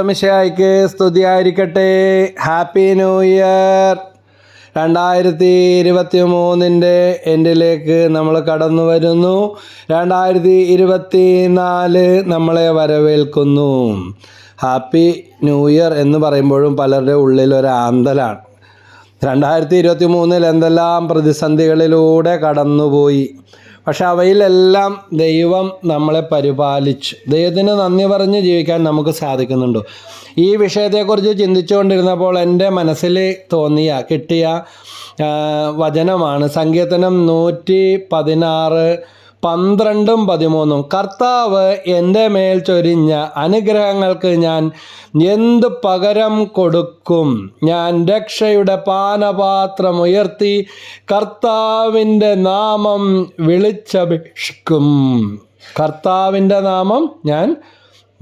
മിശയായിക്ക് സ്തുതിയായിരിക്കട്ടെ. Happy new year രണ്ടായിരത്തി ഇരുപത്തി മൂന്നിന്റെ എൻഡിലേക്ക് നമ്മൾ കടന്നു വരുന്നു. രണ്ടായിരത്തി ഇരുപത്തി നാല് നമ്മളെ വരവേൽക്കുന്നു. ഹാപ്പി ന്യൂ ഇയർ എന്ന് പറയുമ്പോഴും പലരുടെ ഉള്ളിൽ ഒരു ആന്തലാണ്. രണ്ടായിരത്തി ഇരുപത്തി മൂന്നിൽ എന്തെല്ലാം പ്രതിസന്ധികളിലൂടെ കടന്നുപോയി? പക്ഷെ അവയിലെല്ലാം ദൈവം നമ്മളെ പരിപാലിച്ചു. ദൈവത്തിന് നന്ദി പറഞ്ഞ് ജീവിക്കാൻ നമുക്ക് സാധിക്കുന്നുണ്ടോ. ഈ വിഷയത്തെക്കുറിച്ച് ചിന്തിച്ചുകൊണ്ടിരുന്നപ്പോൾ എന്റെ മനസ്സിൽ തോന്നിയ കിട്ടിയ വചനമാണ്. സങ്കീർത്തനം നൂറ്റി പതിനാറ് പന്ത്രണ്ടും പതിമൂന്നും. കർത്താവ് എന്റെ മേൽ ചൊരിഞ്ഞ അനുഗ്രഹങ്ങൾക്ക് ഞാൻ എന്ത് പകരം കൊടുക്കും? ഞാൻ രക്ഷയുടെ പാനപാത്രം ഉയർത്തി കർത്താവിന്റെ നാമം വിളിച്ചപേക്ഷിക്കും. കർത്താവിന്റെ നാമം ഞാൻ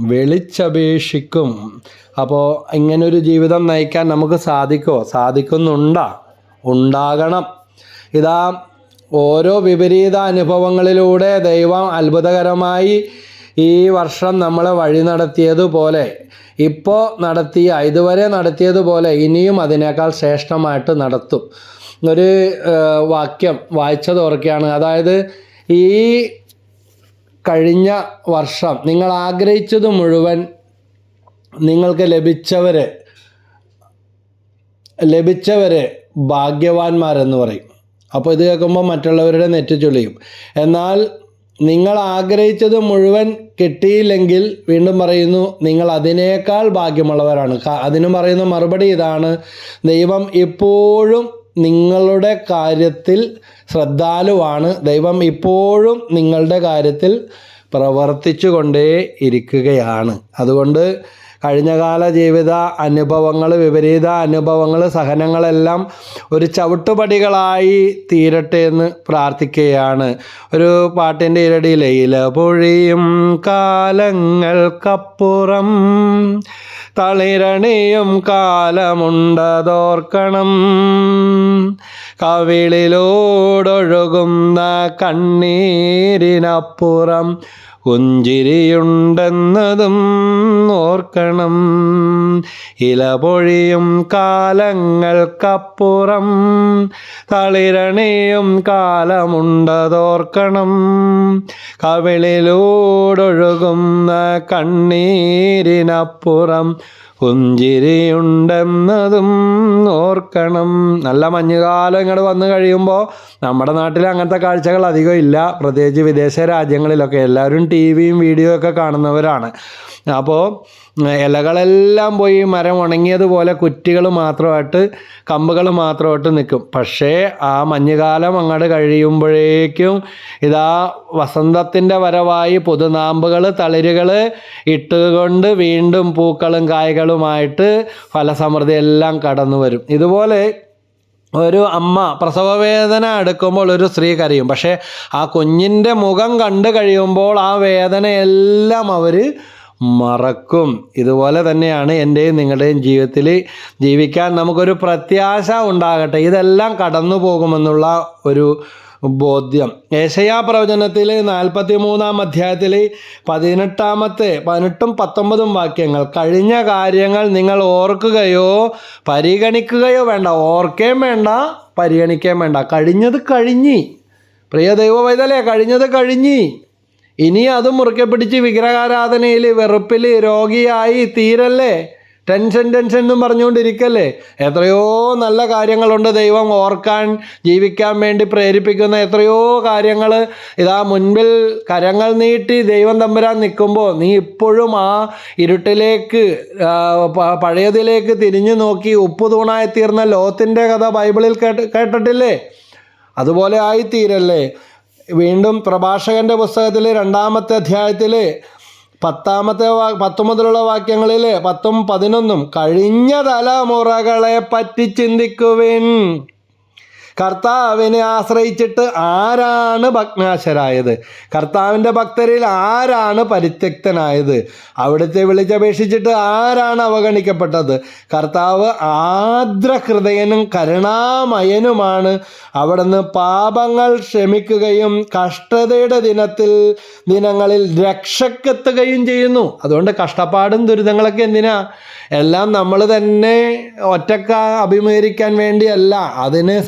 വിളിച്ചപേക്ഷിക്കും. അപ്പോൾ ഇങ്ങനൊരു ജീവിതം നയിക്കാൻ നമുക്ക് സാധിക്കുമോ? സാധിക്കുന്നുണ്ടാ. ഉണ്ടാകണം. ഇതാ ഓരോ വിപരീത അനുഭവങ്ങളിലൂടെ ദൈവം അത്ഭുതകരമായി ഈ വർഷം നമ്മളെ വഴി നടത്തിയതുപോലെ ഇപ്പോൾ നടത്തിയ ഇതുവരെ നടത്തിയതുപോലെ ഇനിയും അതിനേക്കാൾ ശ്രേഷ്ഠമായിട്ട് നടത്തും. ഒരു വാക്യം വായിച്ചത് ഓർക്കുകയാണ്. അതായത് ഈ കഴിഞ്ഞ വർഷം നിങ്ങൾ ആഗ്രഹിച്ചത് മുഴുവൻ നിങ്ങൾക്ക് ലഭിച്ചവർ ലഭിച്ചവർ ഭാഗ്യവാന്മാരെന്ന് പറയും. അപ്പോൾ ഇത് കേൾക്കുമ്പോൾ മറ്റുള്ളവരുടെ നെറ്റ് ചൊളിയും എന്നാൽ നിങ്ങൾ ആഗ്രഹിച്ചത് മുഴുവൻ കിട്ടിയില്ലെങ്കിൽ വീണ്ടും പറയുന്നു നിങ്ങൾ അതിനേക്കാൾ ഭാഗ്യമുള്ളവരാണ്. അതിനും അതിന് പറയുന്ന മറുപടി ഇതാണ് ദൈവം ഇപ്പോഴും നിങ്ങളുടെ കാര്യത്തിൽ ശ്രദ്ധാലുവാണ്. ദൈവം ഇപ്പോഴും നിങ്ങളുടെ കാര്യത്തിൽ പ്രവർത്തിച്ചു കൊണ്ടേ ഇരിക്കുകയാണ് അതുകൊണ്ട് കഴിഞ്ഞകാല ജീവിത അനുഭവങ്ങൾ വിപരീത അനുഭവങ്ങൾ സഹനങ്ങളെല്ലാം ഒരു ചവിട്ടുപടികളായി തീരട്ടെ എന്ന് പ്രാർത്ഥിക്കുകയാണ്. ഒരു പാട്ടിന്റെ ഇരടിയിലെ ഇല പൊഴിയും കാലങ്ങൾക്കപ്പുറം തളിരണിയും കാലമുണ്ടതോർക്കണം. കവിളിലോടൊഴുകുന്ന കണ്ണീരിനപ്പുറം ഉഞ്ചിരിയുണ്ടെന്നതും ഓർക്കണം. ഇലപൊഴിയും കാലങ്ങൾക്കപ്പുറം തളിരണിയും കാലമുണ്ടതോർക്കണം. കവിളിലൂടൊഴുകുന്ന കണ്ണീരിനപ്പുറം പുഞ്ചിരിയുണ്ടെന്നതും ഓർക്കണം. നല്ല മഞ്ഞുകാലം ഇങ്ങോട്ട് വന്നു കഴിയുമ്പോൾ നമ്മുടെ നാട്ടിൽ അങ്ങനത്തെ കാഴ്ചകൾ അധികം ഇല്ല. പ്രത്യേകിച്ച് വിദേശ രാജ്യങ്ങളിലൊക്കെ എല്ലാവരും ടി വിയും വീഡിയോ ഒക്കെ കാണുന്നവരാണ്. അപ്പോൾ ഇലകളെല്ലാം പോയി മരം ഉണങ്ങിയതുപോലെ കുറ്റികൾ മാത്രമായിട്ട് കമ്പുകൾ മാത്രമായിട്ട് നിൽക്കും. പക്ഷേ ആ മഞ്ഞുകാലം അങ്ങോട്ട് കഴിയുമ്പോഴേക്കും ഇതാ വസന്തത്തിന്റെ വരവായി പുതുനാമ്പുകൾ തളിരുകൾ ഇട്ടുകൊണ്ട് വീണ്ടും പൂക്കളും കായ്കളുമായിട്ട് ഫലസമൃദ്ധി എല്ലാം കടന്നു വരും. ഇതുപോലെ ഒരു അമ്മ പ്രസവവേദന എടുക്കുമ്പോൾ ഒരു സ്ത്രീ കരയും. പക്ഷേ ആ കുഞ്ഞിന്റെ മുഖം കണ്ടു കഴിയുമ്പോൾ ആ വേദനയെല്ലാം അവർ മറക്കും. ഇതുപോലെ തന്നെയാണ് എന്റെയും നിങ്ങളുടെയും ജീവിതത്തിൽ ജീവിക്കാൻ നമുക്കൊരു പ്രത്യാശ ഉണ്ടാകട്ടെ. ഇതെല്ലാം കടന്നു പോകുമെന്നുള്ള ഒരു ബോധ്യം. ഏഷയാ പ്രവചനത്തിൽ നാൽപ്പത്തി മൂന്നാം അധ്യായത്തിൽ പതിനെട്ടാമത്തെ പതിനെട്ടും പത്തൊമ്പതും വാക്യങ്ങൾ കഴിഞ്ഞ കാര്യങ്ങൾ നിങ്ങൾ ഓർക്കുകയോ പരിഗണിക്കുകയോ വേണ്ട. ഓർക്കേം വേണ്ട പരിഗണിക്കേം വേണ്ട. കഴിഞ്ഞത് കഴിഞ്ഞി. പ്രിയ ദൈവ വൈതലേ കഴിഞ്ഞത് കഴിഞ്ഞി. ഇനി അത് മുറുക്കെ പിടിച്ച് വിഗ്രഹാരാധനയിൽ വെറുപ്പിൽ രോഗിയായി തീരല്ലേ? ടെൻഷൻ ടെൻഷൻ എന്നും പറഞ്ഞുകൊണ്ടിരിക്കല്ലേ? എത്രയോ നല്ല കാര്യങ്ങളുണ്ട് ദൈവം ഓർക്കാൻ ജീവിക്കാൻ വേണ്ടി പ്രേരിപ്പിക്കുന്ന എത്രയോ കാര്യങ്ങൾ ഇതാ മുൻപിൽ കരങ്ങൾ നീട്ടി ദൈവം തമ്പുരാൻ നിൽക്കുമ്പോൾ നീ ഇപ്പോഴും ആ ഇരുട്ടിലേക്ക് പഴയതിലേക്ക് തിരിഞ്ഞു നോക്കി ഉപ്പ് തൂണായി തീർന്ന ലോത്തിന്റെ കഥ ബൈബിളിൽ കേട്ട് കേട്ടിട്ടില്ലേ? അതുപോലെ ആയിത്തീരല്ലേ? വീണ്ടും പ്രഭാഷകന്റെ പുസ്തകത്തിൽ രണ്ടാമത്തെ അധ്യായത്തിൽ പത്താമത്തെ വാ പത്ത് മുതലുള്ള വാക്യങ്ങളിൽ പത്തും പതിനൊന്നും കഴിഞ്ഞ തലമുറകളെ പറ്റി ചിന്തിക്കുവിൻ. കർത്താവിനെ ആശ്രയിച്ചിട്ട് ആരാണ് ഭഗ്നാശരായത്? കർത്താവിന്റെ ഭക്തരിൽ ആരാണ് പരിത്യക്തനായത്? അവിടുത്തെ വിളിച്ചപേക്ഷിച്ചിട്ട് ആരാണ് അവഗണിക്കപ്പെട്ടത്? കർത്താവ് ആദ്രഹൃദയനും കരുണാമയനുമാണ്. അവിടുന്ന് പാപങ്ങൾ ക്ഷമിക്കുകയും കഷ്ടതയുടെ ദിനത്തിൽ ദിനങ്ങളിൽ രക്ഷക്കെത്തുകയും ചെയ്യുന്നു. അതുകൊണ്ട് കഷ്ടപ്പാടും ദുരിതങ്ങളൊക്കെ എന്തിനാ? എല്ലാം നമ്മൾ തന്നെ ഒറ്റക്ക അഭിമുഖീകരിക്കാൻ വേണ്ടിയല്ല. അതിന്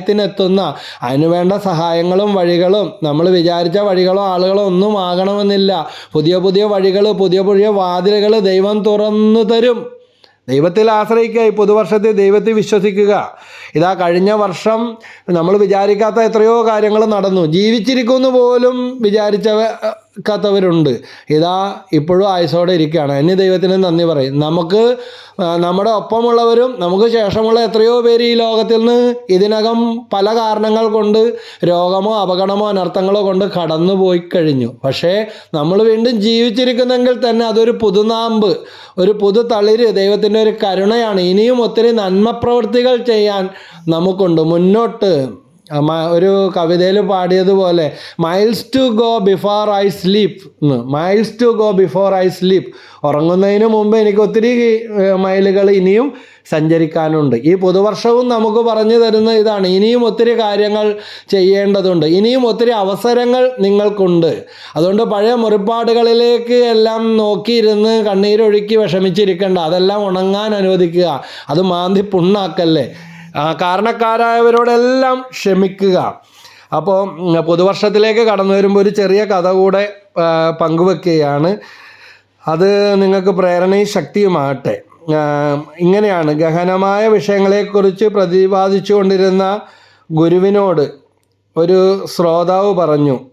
സഹായത്തിനെത്തുന്ന അതിനുവേണ്ട സഹായങ്ങളും വഴികളും നമ്മൾ വിചാരിച്ച വഴികളോ ആളുകളോ ഒന്നും ആകണമെന്നില്ല. പുതിയ പുതിയ വഴികൾ പുതിയ പുതിയ വാതിലുകൾ ദൈവം തുറന്നു തരും. ദൈവത്തിൽ ആശ്രയിക്കുക ഈ പുതുവർഷത്തെ ദൈവത്തിൽ വിശ്വസിക്കുക. ഇതാ കഴിഞ്ഞ വർഷം നമ്മൾ വിചാരിക്കാത്ത എത്രയോ കാര്യങ്ങൾ നടന്നു. ജീവിച്ചിരിക്കുമെന്ന് പോലും വിചാരിച്ചവരുണ്ട് ഇതാ ഇപ്പോഴും ആയുസോടെ ഇരിക്കുകയാണ്. എന്നെ ദൈവത്തിന് നന്ദി പറയും. നമുക്ക് നമ്മുടെ ഒപ്പമുള്ളവരും നമുക്ക് ശേഷമുള്ള എത്രയോ പേര് ഈ ലോകത്തിൽ നിന്ന് ഇതിനകം പല കാരണങ്ങൾ കൊണ്ട് രോഗമോ അപകടമോ അനർത്ഥങ്ങളോ കൊണ്ട് കടന്നു പോയി കഴിഞ്ഞു. പക്ഷേ നമ്മൾ വീണ്ടും ജീവിച്ചിരിക്കുന്നെങ്കിൽ തന്നെ അതൊരു പുതുനാമ്പ് ഒരു പുതു തളിര് ദൈവത്തിന്റെ ഒരു കരുണയാണ്. ഇനിയും ഒത്തിരി നന്മ പ്രവൃത്തികൾ ചെയ്യാൻ നമുക്കുണ്ട്. മുന്നോട്ട് ഒരു കവിതയിൽ പാടിയതുപോലെ miles to go before I sleep miles to go before I sleep ഉറങ്ങുന്നതിന് മുമ്പ് എനിക്ക് ഒത്തിരി മൈലുകൾ ഇനിയും സഞ്ചരിക്കാനുണ്ട്. ഈ പുതുവർഷവും നമുക്ക് പറഞ്ഞു തരുന്ന ഇതാണ്. ഇനിയും ഒത്തിരി കാര്യങ്ങൾ ചെയ്യേണ്ടതുണ്ട്. ഇനിയും ഒത്തിരി അവസരങ്ങൾ നിങ്ങൾക്കുണ്ട്. അതുകൊണ്ട് പഴയ മുറിപ്പാടുകളിലേക്ക് എല്ലാം നോക്കിയിരുന്ന് കണ്ണീരൊഴുക്കി വിഷമിച്ചിരിക്കേണ്ട. അതെല്ലാം ഉണങ്ങാൻ അനുവദിക്കുക. അത് മാന്തി പുണ്ണാക്കല്ലേ? കാരണക്കാരായവരോടെല്ലാം ക്ഷമിക്കുക. അപ്പോൾ പുതുവർഷത്തിലേക്ക് കടന്നു വരുമ്പോൾ ഒരു ചെറിയ കഥ കൂടെ പങ്കുവെക്കുകയാണ്. അത് നിങ്ങൾക്ക് പ്രേരണയും ശക്തിയുമാകട്ടെ. ഇങ്ങനെയാണ് ഗഹനമായ വിഷയങ്ങളെക്കുറിച്ച് പ്രതിപാദിച്ചു കൊണ്ടിരുന്ന ഗുരുവിനോട് ഒരു ശ്രോതാവ് പറഞ്ഞു.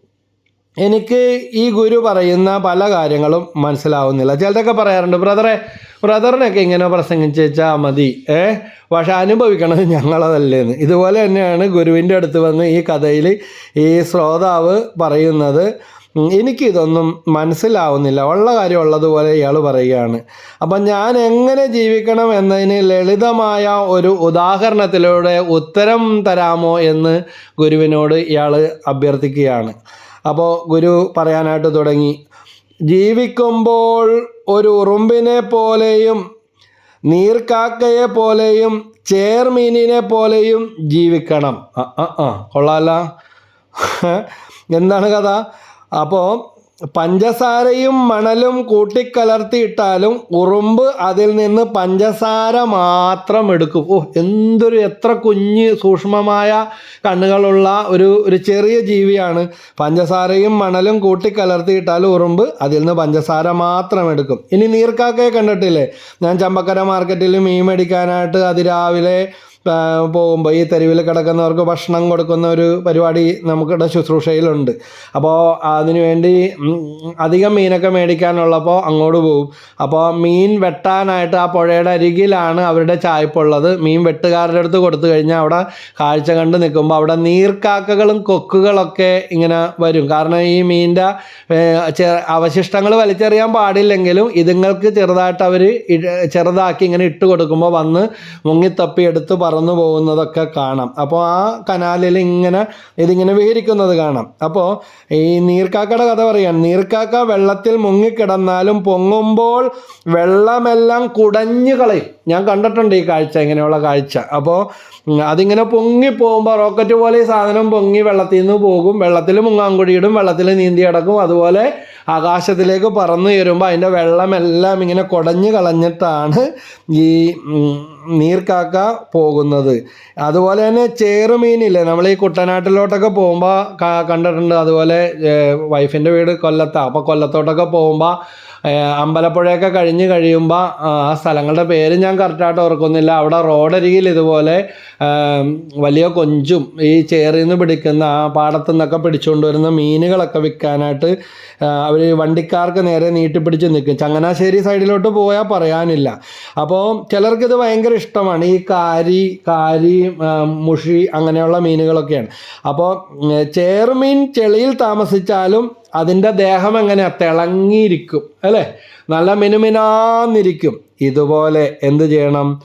എനിക്ക് ഈ ഗുരു പറയുന്ന പല കാര്യങ്ങളും മനസ്സിലാവുന്നില്ല. ചിലതൊക്കെ പറയാറുണ്ട് ബ്രദറെ ബ്രദറിനൊക്കെ ഇങ്ങനെ പ്രസംഗിച്ചാൽ മതി. ഏ? പക്ഷെ അനുഭവിക്കണത് ഞങ്ങളതല്ലേന്ന്. ഇതുപോലെ തന്നെയാണ് ഗുരുവിന്റെ അടുത്ത് വന്ന് ഈ കഥയിൽ ഈ ശ്രോതാവ് പറയുന്നത്. എനിക്കിതൊന്നും മനസ്സിലാവുന്നില്ല. ഉള്ള കാര്യം ഉള്ളതുപോലെ ഇയാൾ പറയുകയാണ്. അപ്പം ഞാൻ എങ്ങനെ ജീവിക്കണം എന്നതിന് ലളിതമായ ഒരു ഉദാഹരണത്തിലൂടെ ഉത്തരം തരാമോ എന്ന് ഗുരുവിനോട് ഇയാൾ അഭ്യർത്ഥിക്കുകയാണ്. അപ്പോൾ ഗുരു പറയാനായിട്ട് തുടങ്ങി. ജീവിക്കുമ്പോൾ ഒരു ഉറുമ്പിനെ പോലെയും നീർക്കാക്കയെ പോലെയും ചേർമീനിനെ പോലെയും ജീവിക്കണം. ആ ആ കൊള്ളാല എന്താണ് കഥ? അപ്പോൾ പഞ്ചസാരയും മണലും കൂട്ടിക്കലർത്തിയിട്ടാലും ഉറുമ്പ് അതിൽ നിന്ന് പഞ്ചസാര മാത്രം എടുക്കും. ഓ എന്തൊരു എത്ര കുഞ്ഞ് സൂക്ഷ്മമായ കണ്ണുകളുള്ള ഒരു ഒരു ചെറിയ ജീവിയാണ്. പഞ്ചസാരയും മണലും കൂട്ടിക്കലർത്തിയിട്ടാലും ഉറുമ്പ് അതിൽ നിന്ന് പഞ്ചസാര മാത്രം എടുക്കും. ഇനി നീർക്കാക്കയെ കണ്ടിട്ടില്ലേ? ഞാൻ ചമ്പക്കര മാർക്കറ്റിൽ മീൻ മേടിക്കാനായിട്ട് അതിരാവിലെ പോകുമ്പോൾ ഈ തെരുവിൽ കിടക്കുന്നവർക്ക് ഭക്ഷണം കൊടുക്കുന്ന ഒരു പരിപാടി നമുക്കിവിടെ ശുശ്രൂഷയിലുണ്ട്. അപ്പോൾ അതിനുവേണ്ടി അധികം മീനൊക്കെ മേടിക്കാനുള്ളപ്പോൾ അങ്ങോട്ട് പോകും അപ്പോൾ മീൻ വെട്ടാനായിട്ട് ആ പുഴയുടെ അരികിലാണ് അവരുടെ ചായ്പുള്ളത്. മീൻ വെട്ടുകാരുടെ അടുത്ത് കൊടുത്തു കഴിഞ്ഞാൽ അവിടെ കാഴ്ച കണ്ട് നിൽക്കുമ്പോൾ അവിടെ നീർക്കാക്കകളും കൊക്കുകളൊക്കെ ഇങ്ങനെ വരും. കാരണം ഈ മീനിന്റെ അവശിഷ്ടങ്ങൾ വലിച്ചെറിയാൻ പാടില്ലെങ്കിലും ഇതുങ്ങൾക്ക് ചെറുതായിട്ട് അവർ ചെറുതാക്കി ഇങ്ങനെ ഇട്ട് കൊടുക്കുമ്പോൾ വന്ന് മുങ്ങിത്തപ്പി എടുത്ത് പറന്നു പോകുന്നതൊക്കെ കാണാം. അപ്പോൾ ആ കനാലിൽ ഇങ്ങനെ ഇതിങ്ങനെ വിഹരിക്കുന്നത് കാണാം. അപ്പോൾ ഈ നീർക്കാക്കയുടെ കഥ പറയാൻ നീർക്കാക്ക വെള്ളത്തിൽ മുങ്ങിക്കിടന്നാലും പൊങ്ങുമ്പോൾ വെള്ളമെല്ലാം കുടഞ്ഞു കളയും. ഞാൻ കണ്ടിട്ടുണ്ട് ഈ കാഴ്ച ഇങ്ങനെയുള്ള കാഴ്ച. അപ്പോൾ അതിങ്ങനെ പൊങ്ങി പോകുമ്പോൾ റോക്കറ്റ് പോലെ ഈ സാധനം പൊങ്ങി വെള്ളത്തിൽ നിന്ന് പോകും. വെള്ളത്തിൽ മുങ്ങാങ്കുഴിയിടും വെള്ളത്തിൽ നീന്തി കിടക്കും അതുപോലെ ആകാശത്തിലേക്ക് പറന്നു കയറുമ്പോൾ അതിന്റെ വെള്ളമെല്ലാം ഇങ്ങനെ കുടഞ്ഞു കളഞ്ഞിട്ടാണ് ഈ നീർക്കാക്ക പോകുന്നത്. അതുപോലെ തന്നെ ചേറുമീനില്ലേ നമ്മൾ ഈ കുട്ടനാട്ടിലോട്ടൊക്കെ പോകുമ്പോൾ കണ്ടിട്ടുണ്ട്. അതുപോലെ വൈഫിന്റെ വീട് കൊല്ലത്താണ് അപ്പോൾ കൊല്ലത്തോട്ടൊക്കെ പോകുമ്പോൾ അമ്പലപ്പുഴയൊക്കെ കഴിഞ്ഞ് കഴിയുമ്പോൾ ആ സ്ഥലങ്ങളുടെ പേര് ഞാൻ കറക്റ്റായിട്ട് ഓർക്കുന്നില്ല. അവിടെ റോഡരികിൽ ഇതുപോലെ വലിയ കൊഞ്ചും ഈ ചേറിൽ നിന്ന് പിടിക്കുന്ന ആ പാടത്തു നിന്നൊക്കെ പിടിച്ചുകൊണ്ടുവരുന്ന മീനുകളൊക്കെ വിൽക്കാനായിട്ട് അവർ വണ്ടിക്കാർക്ക് നേരെ നീട്ടിപ്പിടിച്ച് നിൽക്കും. ചങ്ങനാശ്ശേരി സൈഡിലോട്ട് പോയാൽ പറയാനില്ല. അപ്പോൾ ചിലർക്കിത് ഭയങ്കര ഇഷ്ടമാണ്. ഈ കാരി കാരി മുഷി അങ്ങനെയുള്ള മീനുകളൊക്കെയാണ്. അപ്പോൾ ചേർമീൻ ചെളിയിൽ താമസിച്ചാലും അതിന്റെ ദേഹം എങ്ങനെയാ തിളങ്ങിയിരിക്കും. അല്ലേ? നല്ല മിനുമിനാന്നിരിക്കും. ഇതുപോലെ എന്ത് ചെയ്യണം?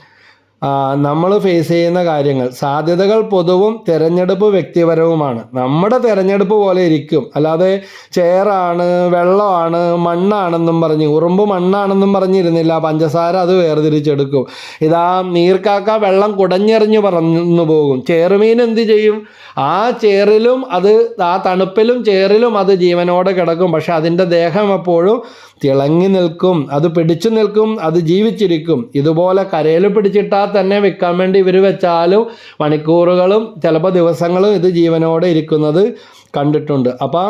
നമ്മൾ ഫേസ് ചെയ്യുന്ന കാര്യങ്ങൾ സാധ്യതകൾ പൊതുവും തിരഞ്ഞെടുപ്പ് വ്യക്തിപരവുമാണ്. നമ്മുടെ തിരഞ്ഞെടുപ്പ് പോലെ ഇരിക്കും. അല്ലാതെ ചെയറാണ് വെള്ളമാണ് മണ്ണാണെന്നും പറഞ്ഞ് ഉറുമ്പ് മണ്ണാണെന്നും പറഞ്ഞിരുന്നില്ല പഞ്ചസാര അത് വേർതിരിച്ചെടുക്കും. ഇതാ നീർക്കാക്ക വെള്ളം കുടഞ്ഞെറിഞ്ഞ് പറന്നു പോകും. ചേറുമീൻ എന്ത് ചെയ്യും? ആ ചേറിലും അത് ആ തണുപ്പിലും ചേറിലും അത് ജീവനോടെ കിടക്കും. പക്ഷെ അതിന്റെ ദേഹം എപ്പോഴും തിളങ്ങി നിൽക്കും അത് പിടിച്ചു നിൽക്കും അത് ജീവിച്ചിരിക്കും. ഇതുപോലെ കരയിൽ പിടിച്ചിട്ടാൽ തന്നെ വിൽക്കാൻ വേണ്ടി ഇവർ വെച്ചാലും മണിക്കൂറുകളും ചിലപ്പോൾ ദിവസങ്ങളും ഇത് ജീവനോടെ ഇരിക്കുന്നത് കണ്ടിട്ടുണ്ട്. അപ്പോൾ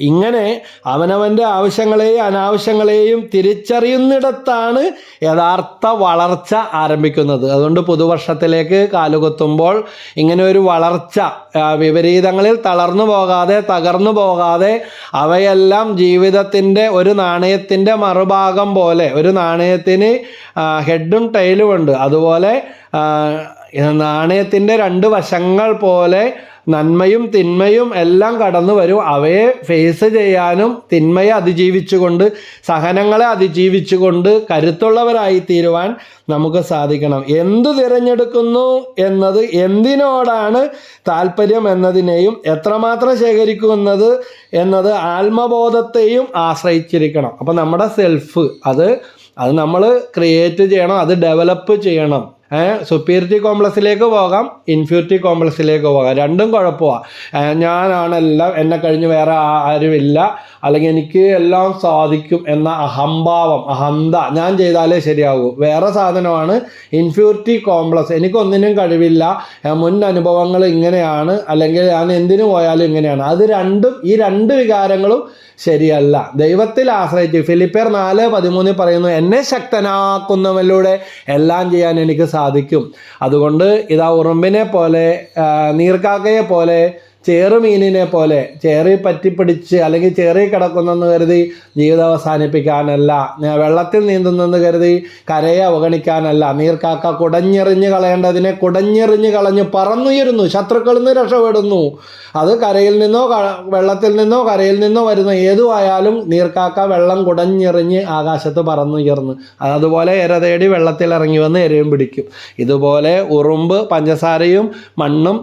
ഇങ്ങനെ അവനവന്റെ ആവശ്യങ്ങളെയും അനാവശ്യങ്ങളെയും തിരിച്ചറിയുന്നിടത്താണ് യഥാർത്ഥ വളർച്ച ആരംഭിക്കുന്നത്. അതുകൊണ്ട് പുതുവർഷത്തിലേക്ക് കാലുകുത്തുമ്പോൾ ഇങ്ങനെ ഒരു വളർച്ച വിപരീതങ്ങളിൽ തളർന്നു പോകാതെ തകർന്നു പോകാതെ അവയെല്ലാം ജീവിതത്തിന്റെ ഒരു നാണയത്തിന്റെ മറുഭാഗം പോലെ ഒരു നാണയത്തിന് ഹെഡും ടൈലും ഉണ്ട്. അതുപോലെ നാണയത്തിന്റെ രണ്ട് വശങ്ങൾ പോലെ നന്മയും തിന്മയും എല്ലാം കടന്നു വരും. അവയെ ഫേസ് ചെയ്യാനും തിന്മയെ അതിജീവിച്ചുകൊണ്ട് സഹനങ്ങളെ അതിജീവിച്ചുകൊണ്ട് കരുത്തുള്ളവരായി തീരുവാൻ നമുക്ക് സാധിക്കണം. എന്തു തിരഞ്ഞെടുക്കുന്നു എന്നത് എന്തിനോടാണ് താല്പര്യം എന്നതിനെയും എത്രമാത്രം ശേഖരിക്കുന്നത് എന്നത് ആത്മബോധത്തെയും ആശ്രയിച്ചിരിക്കണം. അപ്പം നമ്മുടെ സെൽഫ് അത് അത് നമ്മൾ ക്രിയേറ്റ് ചെയ്യണം അത് ഡെവലപ്പ് ചെയ്യണം. സുപ്പീരിറ്റി കോംപ്ലക്സിലേക്ക് പോകാം ഇൻഫ്യൂരിറ്റി കോംപ്ലക്സിലേക്ക് പോകാം. രണ്ടും കുഴപ്പമാണ് ഞാനാണെല്ലാം എന്നെ കഴിഞ്ഞ് വേറെ ആരുമില്ല. അല്ലെങ്കിൽ എനിക്ക് എല്ലാം സാധിക്കും എന്ന അഹംഭാവം അഹന്ത ഞാൻ ചെയ്താലേ ശരിയാകൂ വേറെ സാധനമാണ് ഇൻഫ്യൂരിറ്റി കോംപ്ലക്സ് എനിക്കൊന്നിനും കഴിവില്ല. മുൻ അനുഭവങ്ങൾ ഇങ്ങനെയാണ്. അല്ലെങ്കിൽ ഞാൻ എന്തിനു പോയാലും ഇങ്ങനെയാണ്. അത് രണ്ടും ഈ രണ്ട് വികാരങ്ങളും ശരിയല്ല. ദൈവത്തിൽ ആശ്രയിച്ച് ഫിലിപ്പർ നാല് പതിമൂന്നിൽ പറയുന്നു എന്നെ ശക്തനാക്കുന്നവരിലൂടെ എല്ലാം ചെയ്യാൻ എനിക്ക് സാധിക്കും. അതുകൊണ്ട് ഇതാ ഉറുമ്പിനെ പോലെ നീർക്കാക്കയെ പോലെ ചേറുമീനിനെ പോലെ ചേറി പറ്റിപ്പിടിച്ച് അല്ലെങ്കിൽ ചേറി കിടക്കുന്നെന്ന് കരുതി ജീവിതം അവസാനിപ്പിക്കാനല്ല വെള്ളത്തിൽ നീന്തുന്നെന്ന് കരുതി കരയെ അവഗണിക്കാനല്ല നീർക്കാക്ക കുടഞ്ഞെറിഞ്ഞ് കളയേണ്ടതിനെ കുടഞ്ഞെറിഞ്ഞ് കളഞ്ഞ് പറന്നുയരുന്നു ശത്രുക്കളിൽ നിന്ന് രക്ഷപ്പെടുന്നു അത് കരയിൽ നിന്നോ വെള്ളത്തിൽ നിന്നോ കരയിൽ നിന്നോ വരുന്ന ഏതുമായാലും നീർക്കാക്ക വെള്ളം കുടഞ്ഞെറിഞ്ഞ് ആകാശത്ത് പറന്നുയർന്നു അതുപോലെ ഇര തേടി വെള്ളത്തിൽ ഇറങ്ങി വന്ന് എരയും പിടിക്കും. ഇതുപോലെ ഉറുമ്പ് പഞ്ചസാരയും മണ്ണും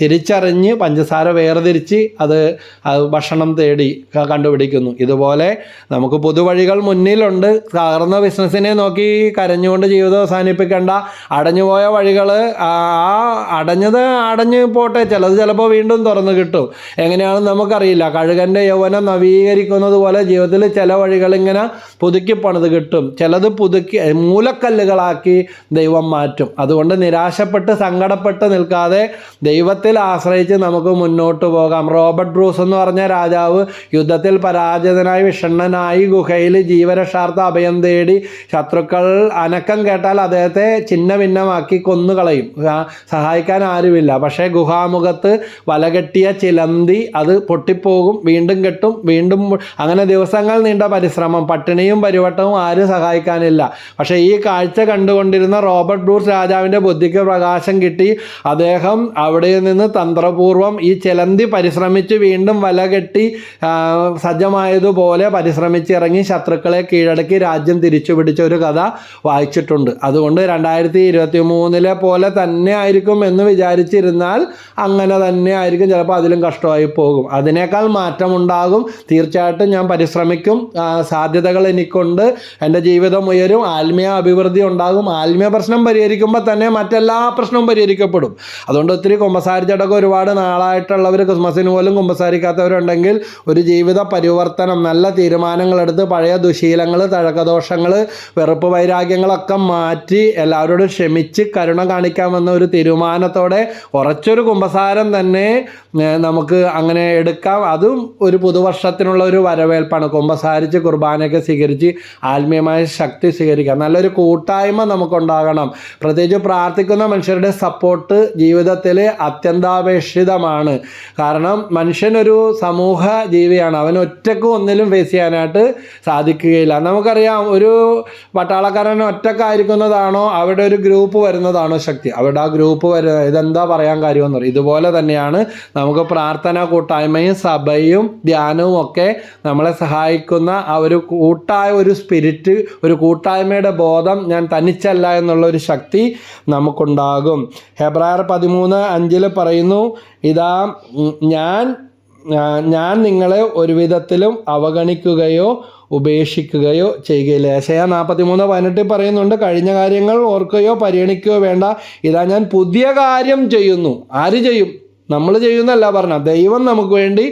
തിരിച്ചറിഞ്ഞ് പഞ്ചസാര വേർതിരിച്ച് അത് അത് ഭക്ഷണം തേടി കണ്ടുപിടിക്കുന്നു. ഇതുപോലെ നമുക്ക് പുതുവഴികൾ മുന്നിലുണ്ട്. തകർന്ന ബിസിനസ്സിനെ നോക്കി കരഞ്ഞുകൊണ്ട് ജീവിതം അവസാനിപ്പിക്കേണ്ട. അടഞ്ഞുപോയ വഴികൾ ആ അടഞ്ഞത് അടഞ്ഞു പോട്ടെ. ചിലത് ചിലപ്പോൾ വീണ്ടും തുറന്നു കിട്ടും. എങ്ങനെയാണെന്ന് നമുക്കറിയില്ല. കഴുകന്റെ യൗവനം നവീകരിക്കുന്നത് പോലെ ജീവിതത്തിൽ ചില വഴികൾ ഇങ്ങനെ പുതുക്കി പണിത് കിട്ടും. ചിലത് പുതുക്കി മൂലക്കല്ലുകളാക്കി ദൈവം മാറ്റും. അതുകൊണ്ട് നിരാശപ്പെട്ട് സങ്കടപ്പെട്ട് നിൽക്കാതെ ദൈവത്തിൽ ആശ്രയിച്ച് നമുക്ക് മുന്നോട്ട് പോകാം. റോബർട്ട് ബ്രൂസ് എന്ന് പറഞ്ഞ രാജാവ് യുദ്ധത്തിൽ പരാജിതനായി വിഷണ്ണനായി ഗുഹയിൽ ജീവരക്ഷാർത്ഥ അഭയം തേടി ശത്രുക്കൾ അനക്കം കേട്ടാൽ അദ്ദേഹത്തെ ചിന്ന ഭിന്നമാക്കി കൊന്നുകളയും സഹായിക്കാൻ ആരുമില്ല. പക്ഷേ ഗുഹാമുഖത്ത് വലകെട്ടിയ ചിലന്തി അത് പൊട്ടിപ്പോകും വീണ്ടും കെട്ടും വീണ്ടും അങ്ങനെ ദിവസങ്ങൾ നീണ്ട പരിശ്രമം. പട്ടിണിയും പരിവട്ടവും ആരും സഹായിക്കാനില്ല. പക്ഷേ ഈ കാഴ്ച കണ്ടുകൊണ്ടിരുന്ന റോബർട്ട് ബ്രൂസ് രാജാവിന്റെ ബുദ്ധിക്ക് പ്രകാശം കിട്ടി. അദ്ദേഹം അവിടെ നിന്ന് തന്ത്രപൂർവം ഈ ചിലന്തി പരിശ്രമിച്ച് വീണ്ടും വല കെട്ടി സജ്ജമായതുപോലെ പരിശ്രമിച്ചിറങ്ങി ശത്രുക്കളെ കീഴടക്കി രാജ്യം തിരിച്ചു പിടിച്ച ഒരു കഥ വായിച്ചിട്ടുണ്ട്. അതുകൊണ്ട് രണ്ടായിരത്തി ഇരുപത്തി മൂന്നിലെ പോലെ തന്നെ ആയിരിക്കും എന്ന് വിചാരിച്ചിരുന്നാൽ അങ്ങനെ തന്നെ ആയിരിക്കും. ചിലപ്പോൾ അതിലും കഷ്ടമായി പോകും. അതിനേക്കാൾ മാറ്റമുണ്ടാകും. തീർച്ചയായിട്ടും ഞാൻ പരിശ്രമിക്കും. സാധ്യതകൾ എനിക്കുണ്ട്. എന്റെ ജീവിതം ഉയരും. ആത്മീയ അഭിവൃദ്ധി ഉണ്ടാകും. ആത്മീയ പ്രശ്നം പരിഹരിക്കുമ്പോൾ തന്നെ മറ്റെല്ലാ പ്രശ്നവും പരിഹരിക്കപ്പെടും. അതുകൊണ്ട് ഒത്തിരി കുമ്പസാരിച്ചടക്കം ഒരുപാട് നാളായിട്ടുള്ളവർ ക്രിസ്മസിന് പോലും കുമ്പസാരിക്കാത്തവരുണ്ടെങ്കിൽ ഒരു ജീവിത പരിവർത്തനം നല്ല തീരുമാനങ്ങളെടുത്ത് പഴയ ദുശീലങ്ങൾ തഴക്കദോഷങ്ങൾ വെറുപ്പ് വൈരാഗ്യങ്ങളൊക്കെ മാറ്റി എല്ലാവരോടും ക്ഷമിച്ച് കരുണ കാണിക്കാമെന്ന ഒരു തീരുമാനത്തോടെ ഉറച്ചൊരു കുമ്പസാരം തന്നെ നമുക്ക് അങ്ങനെ എടുക്കാം. അതും ഒരു പുതുവർഷത്തിനുള്ള ഒരു വരവേൽപ്പാണ്. കുമ്പസാരിച്ച് കുർബാനയൊക്കെ സ്വീകരിച്ച് ആത്മീയമായ ശക്തി സ്വീകരിക്കാം. നല്ലൊരു കൂട്ടായ്മ നമുക്കുണ്ടാകണം. പ്രത്യേകിച്ച് പ്രാർത്ഥിക്കുന്ന മനുഷ്യരുടെ സപ്പോർട്ട് ജീവിതത്തിൽ അത്യന്താപേക്ഷിതമാണ്. എന്നുള്ളതാണ് കാരണം മനുഷ്യനൊരു സമൂഹ ജീവിയാണ് അവൻ ഒറ്റയ്ക്ക് ഒന്നിലും ഫേസ് ചെയ്യാനായിട്ട് സാധിക്കുകയില്ല. നമുക്കറിയാം ഒരു പട്ടാളക്കാരൻ ഒറ്റക്കായിരിക്കുന്നതാണോ അവിടെ ഒരു ഗ്രൂപ്പ് വരുന്നതാണോ ശക്തി. അവിടെ ആ ഗ്രൂപ്പ് വരുന്ന ഇതെന്താ പറയാൻ കാര്യമെന്ന് പറയും ഇതുപോലെ തന്നെയാണ് നമുക്ക് പ്രാർത്ഥന കൂട്ടായ്മയും സഭയും ധ്യാനവും ഒക്കെ നമ്മളെ സഹായിക്കുന്ന ആ ഒരു കൂട്ടായ ഒരു സ്പിരിറ്റ് ഒരു കൂട്ടായ്മയുടെ ബോധം ഞാൻ തനിച്ചല്ല എന്നുള്ള ഒരു ശക്തി നമുക്കുണ്ടാകും. ഹെബ്രായർ പതിമൂന്ന് അഞ്ചിൽ പറയുന്നു ഇതാ ഞാൻ ഞാൻ നിങ്ങളെ ഒരു വിധത്തിലും അവഗണിക്കുകയോ ഉപേക്ഷിക്കുകയോ ചെയ്യുകയില്ല. ഏശയ നാൽപ്പത്തി മൂന്ന് പതിനെട്ടിൽ പറയുന്നുണ്ട് കഴിഞ്ഞ കാര്യങ്ങൾ ഓർക്കുകയോ പരിഗണിക്കുകയോ വേണ്ട. ഇതാ ഞാൻ പുതിയ കാര്യം ചെയ്യുന്നു. ആര് ചെയ്യും? നമ്മൾ ചെയ്യുന്നല്ല പറഞ്ഞ. ദൈവം നമുക്ക് വേണ്ടി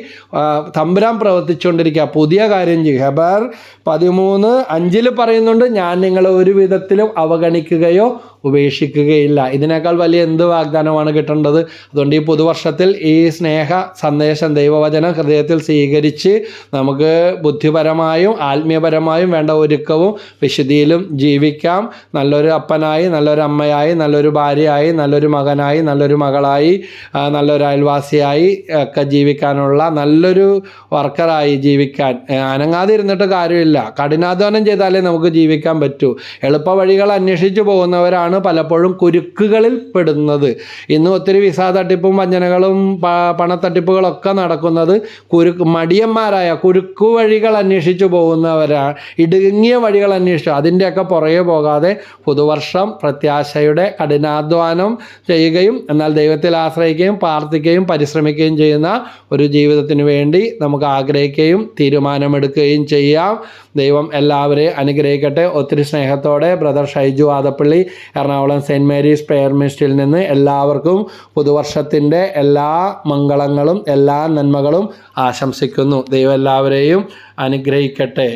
തമ്പുരാൻ പ്രവർത്തിച്ചുകൊണ്ടിരിക്കുക. പുതിയ കാര്യം ചെയ്യും. ഹെബർ പതിമൂന്ന് അഞ്ചിൽ പറയുന്നുണ്ട് ഞാൻ നിങ്ങളെ ഒരു വിധത്തിലും അവഗണിക്കുകയോ ഉപേക്ഷിക്കുകയില്ല. ഇതിനേക്കാൾ വലിയ എന്ത് വാഗ്ദാനമാണ് കിട്ടേണ്ടത്? അതുകൊണ്ട് ഈ പുതുവർഷത്തിൽ ഈ സ്നേഹ സന്ദേശം ദൈവവചനം ഹൃദയത്തിൽ സ്വീകരിച്ച് നമുക്ക് ബുദ്ധിപരമായും ആത്മീയപരമായും വേണ്ട ഒരുക്കവും വിശുദ്ധിയിലും ജീവിക്കാം. നല്ലൊരു അപ്പനായി നല്ലൊരു അമ്മയായി നല്ലൊരു ഭാര്യയായി നല്ലൊരു മകനായി നല്ലൊരു മകളായി നല്ലൊരു അയൽവാസിയായി ഒക്കെ ജീവിക്കാനുള്ള നല്ലൊരു വർക്കറായി ജീവിക്കാൻ. അനങ്ങാതെ ഇരുന്നിട്ട് കാര്യമില്ല. കഠിനാധ്വാനം ചെയ്താലേ നമുക്ക് ജീവിക്കാൻ പറ്റൂ. എളുപ്പ വഴികൾ അന്വേഷിച്ചു പോകുന്നവരാണ് പലപ്പോഴും കുരുക്കുകളിൽ പെടുന്നത്. ഇന്ന് ഒത്തിരി വിസ തട്ടിപ്പും വഞ്ചനകളും പണത്തട്ടിപ്പുകളൊക്കെ നടക്കുന്നത് കുരുക്ക് മടിയന്മാരായ കുരുക്കു വഴികൾ അന്വേഷിച്ചു പോകുന്നവരാണ് ഇടുങ്ങിയ വഴികൾ അന്വേഷിച്ചു. അതിന്റെയൊക്കെ പുറകെ പോകാതെ പുതുവർഷം പ്രത്യാശയുടെ കഠിനാധ്വാനം ചെയ്യുകയും എന്നാൽ ദൈവത്തിൽ ആശ്രയിക്കുകയും പ്രാർത്ഥിക്കുകയും പരിശ്രമിക്കുകയും ചെയ്യുന്ന ഒരു ജീവിതത്തിന് വേണ്ടി നമുക്ക് ആഗ്രഹിക്കുകയും തീരുമാനമെടുക്കുകയും ചെയ്യാം. ദൈവം എല്ലാവരെയും അനുഗ്രഹിക്കട്ടെ. ഒത്തിരി സ്നേഹത്തോടെ brother Shaiju Adappally Ernakulam saint Mary's prayer മിനിസ്റ്റിൽ നിന്ന് എല്ലാവർക്കും പുതുവർഷത്തിന്റെ എല്ലാ മംഗളങ്ങളും എല്ലാ നന്മകളും ആശംസിക്കുന്നു. ദൈവം എല്ലാവരെയും അനുഗ്രഹിക്കട്ടെ.